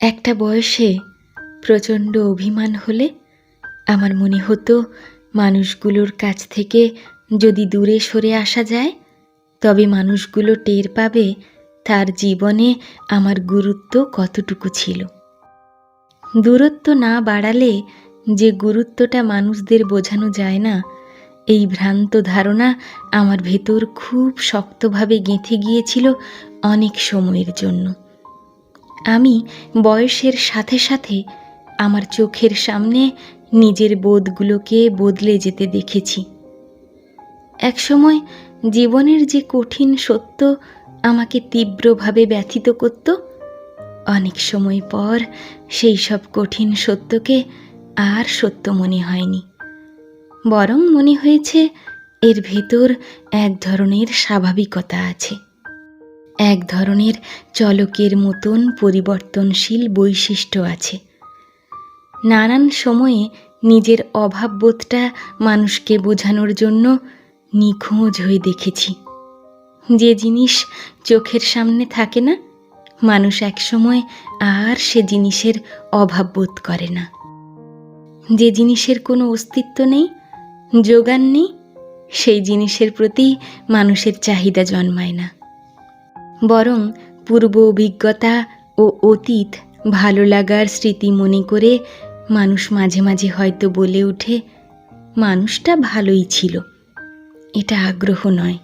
একটা বয়সে প্রচণ্ড অভিমান হলে আমার মনে হতো মানুষগুলোর কাছ থেকে যদি দূরে সরে আসা যায়, তবে মানুষগুলো টের পাবে তার জীবনে আমার গুরুত্ব কতটুকু ছিল। দূরত্ব না বাড়ালে যে গুরুত্বটা মানুষদের বোঝানো যায় না, এই ভ্রান্ত ধারণা আমার ভেতর খুব শক্তভাবে গেঁথে গিয়েছিল অনেক সময়ের জন্য। আমি বয়সের সাথে সাথে আমার চোখের সামনে নিজের বোধগুলোকে বদলে যেতে দেখেছি। একসময় জীবনের যে কঠিন সত্য আমাকে তীব্রভাবে ব্যথিত করত, অনেক সময় পর সেই সব কঠিন সত্যকে আর সত্য মনে হয়নি। বরং মনে হয়েছে এর ভেতর এক ধরনের স্বাভাবিকতা আছে। এক ধরনের চলকের মতন পরিবর্তনশীল বৈশিষ্ট্য আছে। নানান সময়ে নিজের অভাববোধটা মানুষকে বোঝানোর জন্য নিখোঁজ হয়ে দেখেছি। যে জিনিস চোখের সামনে থাকে না, মানুষ একসময় আর সে জিনিসের অভাব বোধ করে না। যে জিনিসের কোনো অস্তিত্ব নেই, যোগান নেই, সেই জিনিসের প্রতি মানুষের চাহিদা জন্মায় না। বরং পূর্ব অভিজ্ঞতা ও অতীত ভালো লাগার স্মৃতি মনে করে মানুষ মাঝে মাঝে হয়তো বলে ওঠে, মানুষটা ভালোই ছিল। এটা আগ্রহ নয়,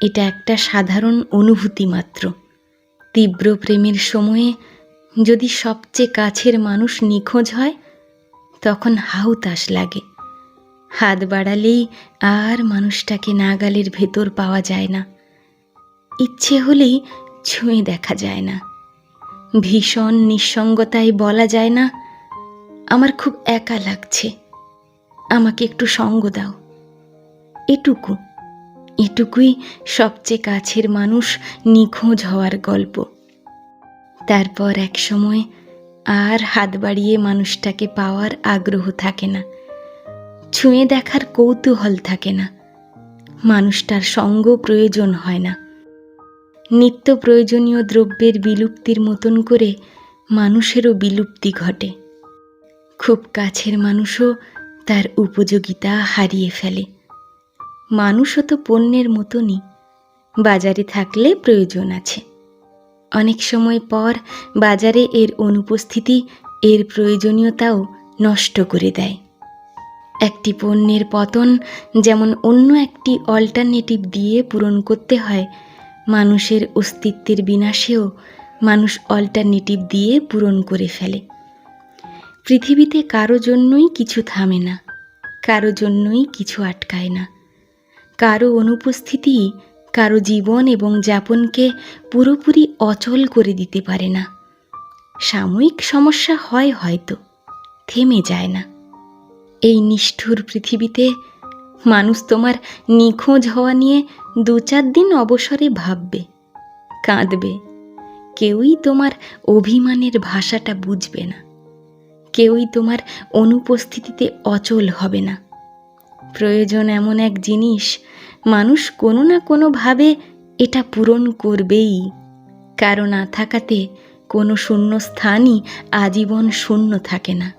এটা একটা সাধারণ অনুভূতি মাত্র। তীব্র প্রেমের সময়ে যদি সবচেয়ে কাছের মানুষ নিখোঁজ হয়, তখন হাউতাস লাগে। হাত বাড়ালেই আর মানুষটাকে নাগালের ভেতর পাওয়া যায় না। ইচ্ছে হলেই ছুঁয়ে দেখা যায় না। ভীষণ নিঃসঙ্গতায় বলা যায় না, আমার খুব একা লাগছে। আমাকে একটু সঙ্গ দাও। এটুকু, এটুকুই সবচেয়ে কাছের মানুষ নিখোঁজ হওয়ার গল্প। তারপর এক সময় আর হাত বাড়িয়ে মানুষটাকে পাওয়ার আগ্রহ থাকে না। ছুঁয়ে দেখার কৌতূহল থাকে না। মানুষটার সঙ্গ প্রয়োজন হয় না। নিত্য প্রয়োজনীয় দ্রব্যের বিলুপ্তির মতন করে মানুষেরও বিলুপ্তি ঘটে। খুব কাছের মানুষও তার উপযোগিতা হারিয়ে ফেলে। মানুষও তো পণ্যের মতনই, বাজারে থাকলে প্রয়োজন আছে। অনেক সময় পর বাজারে এর অনুপস্থিতি, এর প্রয়োজনীয়তাও নষ্ট করে দেয়। একটি পণ্যের পতন যেমন অন্য একটি অল্টারনেটিভ দিয়ে পূরণ করতে হয় মানুষের অস্তিত্বের বিনাশেও মানুষ অল্টারনেটিভ দিয়ে পূরণ করে ফেলে। পৃথিবীতে কারও জন্যই কিছু থামে না, কারও জন্যই কিছু আটকায় না। কারও অনুপস্থিতি, কারও জীবন এবং যাপনকে পুরোপুরি অচল করে দিতে পারে না। সাময়িক সমস্যা হয় হয়তো, থেমে যায় না। এই নিষ্ঠুর পৃথিবীতে মানুষ তোমার নিখোঁজ হওয়া নিয়ে দু চার দিন অবসরে ভাববে, কাঁদবে। কেউই তোমার অভিমানের ভাষাটা বুঝবে না। কেউই তোমার অনুপস্থিতিতে অচল হবে না। প্রয়োজন এমন এক জিনিস, মানুষ কোনো না কোনোভাবে এটা পূরণ করবেই। কারও না থাকাতে কোনো শূন্য স্থানই আজীবন শূন্য থাকে না।